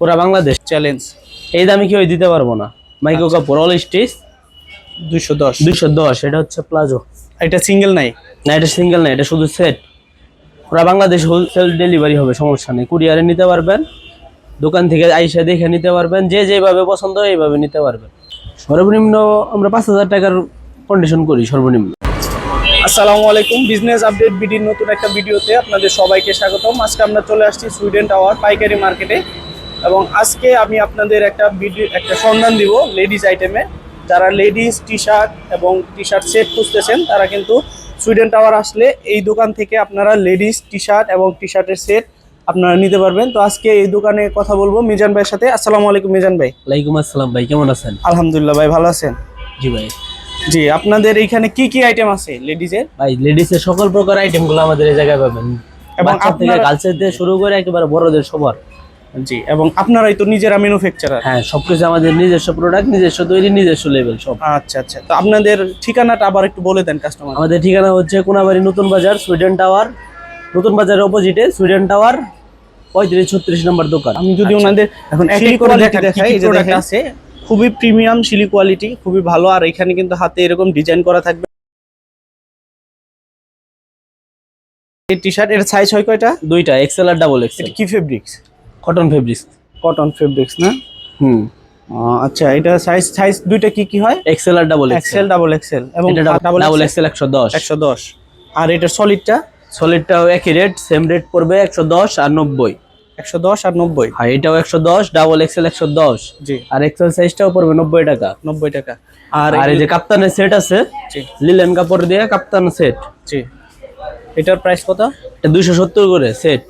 পুরা বাংলাদেশ। চ্যালেঞ্জ এই দামে কি ওই দিতে পারব না। মাইক্রো। কাপড় অল স্টিচ দুইশো দশ। দুইশো দশ এটা হচ্ছে প্লাজো এটা সিঙ্গেল নাই? না এটা সিঙ্গেল নাই এটা শুধু সেট পুরা বাংলাদেশ হোলসেল ডেলিভারি হবে সমস্যা নেই। কুরিয়ারে নিতে পারবেন দোকান থেকে আইসা দেখে নিতে পারবেন যে যেভাবে পছন্দ হয় এইভাবে নিতে পারবেন। সর্বনিম্ন আমরা পাঁচ হাজার টাকার কন্ডিশন করি সর্বনিম্ন। আসসালামু আলাইকুম বিজনেস আপডেট বিডির নতুন একটা ভিডিওতে আপনাদের সবাইকে স্বাগতম। আজকে আমরা চলে আসছি সুইডেন টাওয়ার পাইকারি মার্কেটে এবং আজকে আমি আপনাদের একটা ভিডিও একটা সন্ধান দিব লেডিস আইটেমে যারা লেডিস টি শার্ট এবং টি শার্ট সেট খুঁজতেছেন তারা কিন্তু সুইডেন টাওয়ার আসলে এই দোকান থেকে আপনারা লেডিস টি শার্ট এবং টি শার্টের সেট আপনারা নিতে পারবেন। তো আজকে এই দোকানে কথা বলব মিজান ভাইয়ের সাথে। আসসালামু আলাইকুম মিজান ভাই। ওয়ালাইকুম আসসালাম ভাই কেমন আছেন? আলহামদুলিল্লাহ ভাই ভালো আছেন? জি ভাই। জি আপনাদের এইখানে কি কি আইটেম আছে লেডিসের ভাই লেডিসের সকল প্রকার আইটেমগুলো আমাদের এই জায়গায় পাবেন। এবং আপনারা- গার্লসের থেকে শুরু করে একেবারে বড়দের সবার। জি এবং আপনারাই তো নিজেরা ম্যানুফ্যাকচারার হ্যাঁ সবকিছু আমাদের নিজস্ব প্রোডাক্ট নিজস্ব তৈরি নিজস্ব লেভেল সব। আচ্ছা আচ্ছা। তো আপনাদের ঠিকানাটা আবার একটু বলে দেন কাস্টমার আমাদের ঠিকানা হচ্ছে কোনাবাড়ি নতুন বাজার সুইডেন টাওয়ার। নতুন বাজারের অপোজিটে সুইডেন টাওয়ার পঁয়ত্রিশ ছত্রিশ নম্বর দোকান। আমি যদি ওনাদের এখন দেখাই, আছে খুবই প্রিমিয়াম শিলি কোয়ালিটি খুবই ভালো আর এখানে কিন্তু হাতে এরকম ডিজাইন করা থাকবে। এই টি শার্ট এর সাইজ হয় কয়টা? দুইটা এক্সেল আর ডাবল এক্সেল কি fabrics cotton fabrics cotton fabrics না? হুম। আচ্ছা এটা সাইজ সাইজ দুইটা কি কি হয়? এক্সেল আর ডাবল এক্সেল ডাবল এক্সেল এবং ডাবল ডাবল এক্সেল একশো দশ। একশো দশ। আর এটা সলিডটা সলিডটাও একই রেট সেম রেট পড়বে একশো দশ আর নব্বই। একশো দশ আর নব্বই। হ্যাঁ এটাও একশো দশ ডাবল এক্সেল একশো দশ। জি। আর এক্সেল সাইজটাও পড়বে নব্বই টাকা। নব্বই টাকা। আর আর এই যে কাপ্তানের সেট আছে জি। লিলেন কাপড় দিয়ে কাপ্তান সেট জি। এটার প্রাইস কত? এটা দুইশো সত্তর করে সেট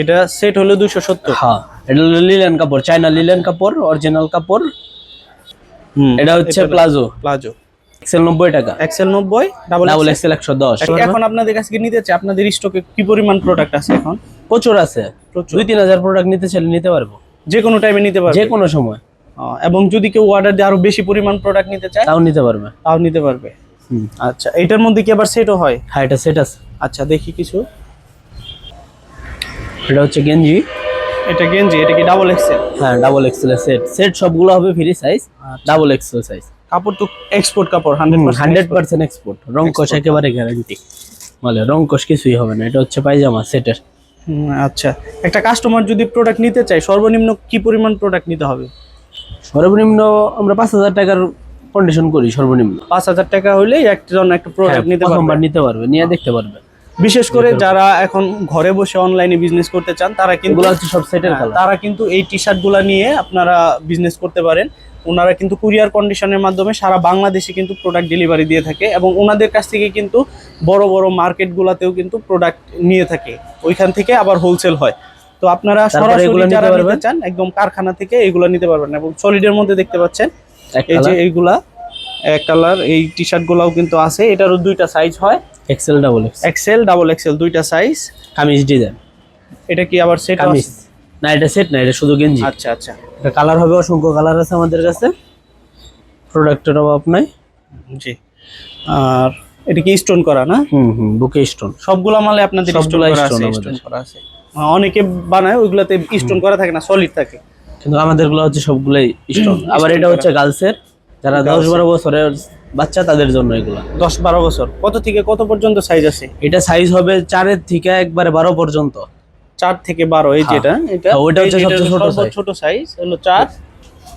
এটা সেট হলো দুশো সত্তর। হ্যাঁ এটা হলো লিলেন কাপড় চায়না লিলেন কাপড় অরিজিনাল কাপড়। এটা হচ্ছে প্লাজো প্লাজো এক্সেল নব্বই টাকা। এক্সেল নব্বই ডাবল ডাবল এক্সেল একশো দশ। এখন আপনাদের কাছে কি নিতে চাই? আপনাদের স্টকে কি পরিমাণ প্রোডাক্ট আছে এখন? প্রচুর আছে। প্রচুর। দুই তিন হাজার প্রোডাক্ট নিতে চাইলে নিতে পারব। যে কোনো টাইমে নিতে পারবে। যে কোনো সময় এবং যদি কেউ অর্ডার দিয়ে আরও বেশি পরিমাণ প্রোডাক্ট নিতে চায় তাও নিতে পারবে। তাও নিতে পারবে। আচ্ছা এটার মধ্যে কি আবার সেটও হয়? হ্যাঁ এটা সেট আছে। আচ্ছা দেখি কিছু। এটা হচ্ছে গেঞ্জি। এটা গেঞ্জি এটা কি ডাবল এক্সেল হ্যাঁ ডাবল এক্সেল সেট সেট সবগুলো হবে free size double XL size কাপড় তো এক্সপোর্ট কাপড় হান্ড্রেড পার্সেন্ট এক্সপোর্ট রং কষ একেবারে গ্যারান্টি বলে রং কষ কিছুই হবে না এটা হচ্ছে পায়জামা সেটের। আচ্ছা। একটা কাস্টমার যদি প্রোডাক্ট নিতে চায় সর্বনিম্ন কি পরিমাণ প্রোডাক্ট নিতে হবে? সর্বনিম্ন আমরা পাঁচ হাজার টাকার কন্ডিশন করি সর্বনিম্ন। পাঁচ হাজার টাকা হলেই একজন একটা হ্যাঁ, প্রোডাক্ট নিতে পারবে। নিতে পারবে নিয়ে দেখতে পারবে। বিশেষ করে যারা এখন ঘরে বসে অনলাইনে বিজনেস করতে চান তারা কিন্তু সব সেটের হ্যাঁ, তারা কিন্তু এই টি শার্টগুলা নিয়ে আপনারা বিজনেস করতে পারেন। ওনারা কিন্তু কুরিয়ার কন্ডিশনের মাধ্যমে সারা বাংলাদেশে কিন্তু প্রোডাক্ট ডেলিভারি দিয়ে থাকে এবং ওনাদের কাছ থেকে কিন্তু বড় বড় মার্কেট গুলাতেও কিন্তু প্রোডাক্ট নিয়ে থাকে। ওইখান থেকে আবার হোলসেল হয়। তো আপনারা সরাসরি যারা নিতে চান একদম কারখানা থেকে এগুলো নিতে পারবেন এবং সলিডের মধ্যে দেখতে পাচ্ছেন এই যে এইগুলা এক কালার এই টি শার্ট গুলাও কিন্তু আছে। এটারও দুইটা সাইজ হয়। XL double X XL double XL দুইটা সাইজ কামিজ ডিজাইন এটা কি আবার সেট কামিজ না এটা সেট না এটা শুধু গেঞ্জি। আচ্ছা আচ্ছা। এটা কালার হবে অসংখ্য কালার আছে আমাদের কাছে। প্রোডাক্টের অভাব নাই। জি। আর এটা কি স্টোন করা না? হুম হুম বুকে স্টোন সবগুলা মালে আপনাদের স্টোন করা আছে স্টোন করা আছে। অনেকে বানায় ওইগুলাতে স্টোন করা থাকে না সলিড থাকে। কিন্তু আমাদেরগুলো হচ্ছে সবগুলাই স্টোন আবার এটা হচ্ছে গার্লসের যারা দশ বারো বছরের বাচ্চা তাদের জন্য এগুলা। দশ বারো বছর। কত থেকে কত পর্যন্ত সাইজ আছে? এটা সাইজ হবে চারের থেকে একবারে বারো পর্যন্ত। চার থেকে বারো এই হ্যাঁ। যেটা এটা? হ্যাঁ, ওইটা হচ্ছে সবচেয়ে ছোট ছোট সাইজ হলো চার।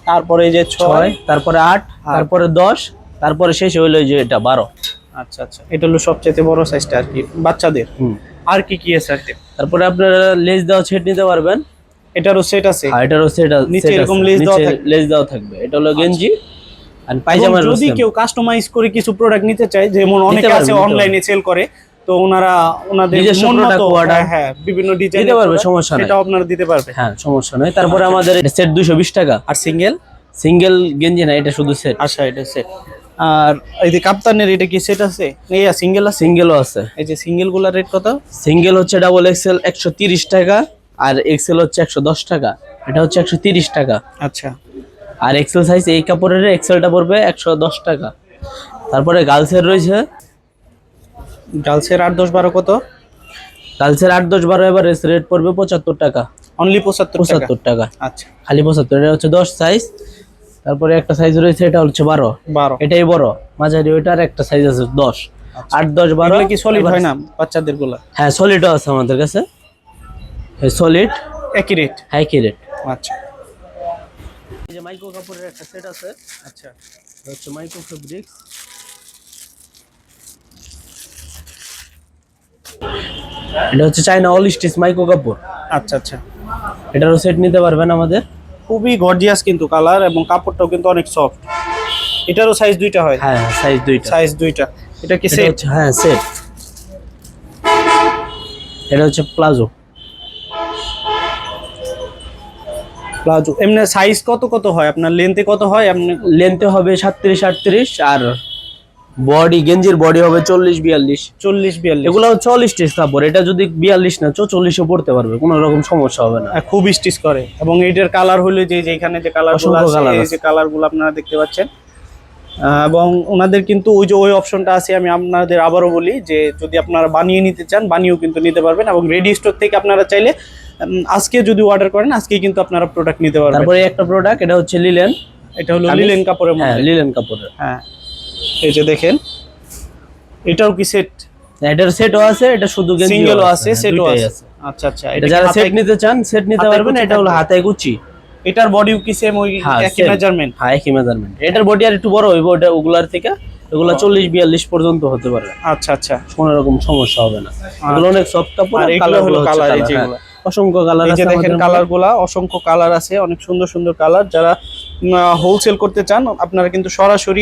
তারপরে এই যে ছয়। তারপরে আট তারপরে দশ তারপরে শেষ হইল যে এটা বারো। আচ্ছা আচ্ছা। এটা হলো সবচেয়ে বড় সাইজটা আর কি বাচ্চাদের। আর কি কি আছে আর কি? তারপরে আপনারা লেজ দেওয়া সেট নিতে পারবেন। এটারও সেট আছে? আর এটারও সেট আছে নিচে এরকম lace দেওয়া। লেজ দেওয়া থাকবে। এটা হলো গেঞ্জি। আর পায়জামার যদি কেউ কাস্টমাইজ করে কিছু প্রোডাক্ট নিতে চায় যেমন অনেকে আছে অনলাইনে সেল করে তো ওনারা ওনাদের মন মতো হ্যাঁ, হ্যাঁ বিভিন্ন ডিজাইন দিতে পারবে, সমস্যা নাই। সেটাও আপনারা দিতে পারবে। হ্যাঁ সমস্যা নয় তারপরে আমাদের সেট দুশো বিশ টাকা। আর সিঙ্গেল সিঙ্গেল গেঞ্জি না এটা শুধু সেট আচ্ছা এটা সেট আর এই যে কাপ্তানের এটা কি সেট আছে? এই সিঙ্গেল আছে? সিঙ্গেলও আছে। এই যে সিঙ্গেলগুলার রেট কত? সিঙ্গেল হচ্ছে ডাবল এক্সেল একশো তিরিশ টাকা আর এক্সেল হচ্ছে একশো দশ টাকা। এটা হচ্ছে একশো তিরিশ টাকা। আচ্ছা। আর এক্সেল সাইজ এই কাপড়ের এক্সেলটা পড়বে একশো দশ টাকা। তারপরে গার্লসের রয়েছে? গার্লসের আট দশ বারো কত? গার্লসের আট দশ বারো এবার রেট পড়বে পঁচাত্তর টাকা। অনলি পঁচাত্তর পঁচাত্তর টাকা। আচ্ছা। খালি পঁচাত্তর এটা হচ্ছে দশ সাইজ তারপরে একটা সাইজ রয়েছে এটা হচ্ছে বারো। বারো। এটাই বড়। মাঝারি ওইটার একটা সাইজ আছে দশ। আট দশ বারো কি সলিড হয় না বাচ্চাদেরগুলা হ্যাঁ সলিডও আছে আমাদের কাছে। সলিড একই রেট হ্যাঁ একই রেট আচ্ছা। মাইক্রো কাপড়ের একটা সেট আছে। আচ্ছা। এটা হচ্ছে মাইক্রো ফেব্রিক্স এটা হচ্ছে চাইনা অল স্টিচ মাইক্রো কাপড় আচ্ছা আচ্ছা। এটারও সেট নিতে পারবেন আমাদের। খুবই গর্জিয়াস কিন্তু কালার এবং কাপড়টাও কিন্তু অনেক সফট এটারও সাইজ দুইটা হয়? হ্যাঁ সাইজ দুইটা। সাইজ দুইটা। এটা কি সেট হ্যাঁ সেট এটা হচ্ছে প্লাজো। প্লাজো এমনি সাইজ কত কত হয়? আপনার লেন্থে কত হয়? আপনি লেন্থে হবে সাতত্রিশ আটত্রিশ আর বডি গেঞ্জির বডি হবে চল্লিশ বিয়াল্লিশ। চল্লিশ বিয়াল্লিশ। এগুলো চল্লিশ টিস কাপড়। এটা যদি বিয়াল্লিশ না চল্লিশে পড়তে পারবে কোনো রকম সমস্যা হবে না। খুব স্টিচ করে। এবং এইটার কালার হলো যে যে এখানে যে কালার। যে কালারগুলো আপনারা দেখতে পাচ্ছেন। এবং ওনাদের কিন্তু ওই যে ওই অপশনটা আছে আমি আপনাদের আবারও বলি যে যদি আপনারা বানিয়ে নিতে চান বানিয়েও কিন্তু নিতে পারবেন। এবং রেডি স্টোর থেকে আপনারা চাইলে আজকে যদি অর্ডার করেন আজকে কিন্তু আপনারা প্রোডাক্ট নিতে পারবেন। তারপরে একটা প্রোডাক্ট এটা হচ্ছে লিলেন এটা হলো লিলেন কাপড়ের হ্যাঁ লিলেন কাপড়ের হ্যাঁ এই যে দেখেন এটাও কি সেট এটার সেটও আছে এটা শুধু গেঞ্জি সিঙ্গেলও আছে হ্যাঁ, সেটও আছে। আচ্ছা আচ্ছা এটা যারা সেট নিতে চান সেট নিতে পারবেন কুচি এটা হলো? হাতায় গুচি এটার বডিও কি সেম ওই হ্যাঁ একই মেজারমেন্ট হ্যাঁ একই মেজারমেন্ট এটার বডি আর একটু বড় হইব ওটা ওগুলার থেকে। এগুলা চল্লিশ বিয়াল্লিশ পর্যন্ত হতে পারে। আচ্ছা আচ্ছা। কোনো রকম সমস্যা হবে না। এগুলো অনেক সফট কাপড় আর এগুলো হলো কালার এই যেগুলো। অসংখ্য কালার আছে দেখেন কালারগুলা অসংখ্য কালার আছে অনেক সুন্দর সুন্দর কালার যারা হোলসেল করতে চান আপনারা কিন্তু সরাসরি